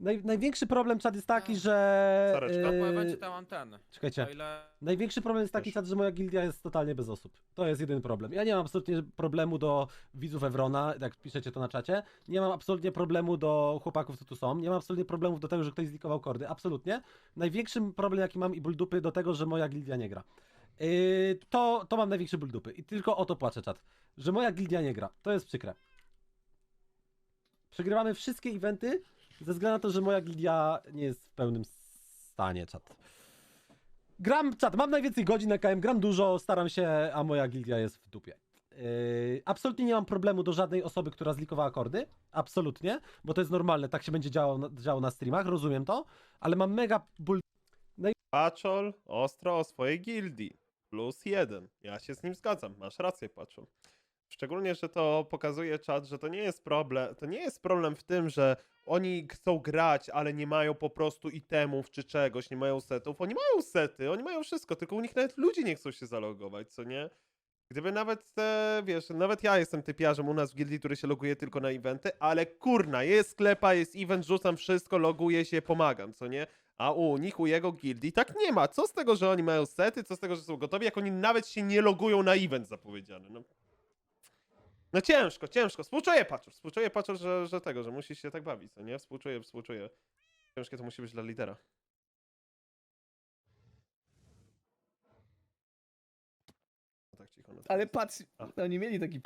Naj, największy problem, czad, jest taki, że... No, po yy, tam anteny. Czekajcie. O ile... Największy problem jest taki, czad, że moja gildia jest totalnie bez osób. To jest jedyny problem. Ja nie mam absolutnie problemu do widzów Evrona, jak piszecie to na czacie. Nie mam absolutnie problemu do chłopaków, co tu są. Nie mam absolutnie problemów do tego, że ktoś zlikował kordy. Absolutnie. Największym problem, jaki mam i ból dupy, do tego, że moja gildia nie gra. Yy, to, to mam największy ból dupy. I tylko o to płaczę, czat. Że moja gildia nie gra. To jest przykre. Przegrywamy wszystkie eventy ze względu na to, że moja gildia nie jest w pełnym stanie, czat. Gram, czat, mam najwięcej godzin na KM, gram dużo, staram się, a moja gildia jest w dupie. Yy, absolutnie nie mam problemu do żadnej osoby, która zlikowała kordy. Absolutnie, bo to jest normalne, tak się będzie działo, na- działo na streamach, rozumiem to, ale mam mega ból Paczol ostro o swojej gildii. Plus jeden. Ja się z nim zgadzam. Masz rację, Paczol. Szczególnie, że to pokazuje czat, że to nie jest problem. To nie jest problem w tym, że oni chcą grać, ale nie mają po prostu itemów czy czegoś, nie mają setów. Oni mają sety, oni mają wszystko, tylko u nich nawet ludzie nie chcą się zalogować, co nie? Gdyby nawet wiesz, nawet ja jestem typiarzem u nas w gildii, który się loguje tylko na eventy, ale kurna, jest sklepa, jest event, rzucam wszystko, loguję się, pomagam, co nie? A u nich, u jego gildii tak nie ma. Co z tego, że oni mają sety, co z tego, że są gotowi, jak oni nawet się nie logują na event zapowiedziany. No, no ciężko, ciężko. Współczuję Paczor, współczuję Paczor, że, że tego, że musi się tak bawić, co nie? Współczuję, współczuję. Ciężkie to musi być dla lidera. No tak cicho. No Ale patrz, A. oni mieli taki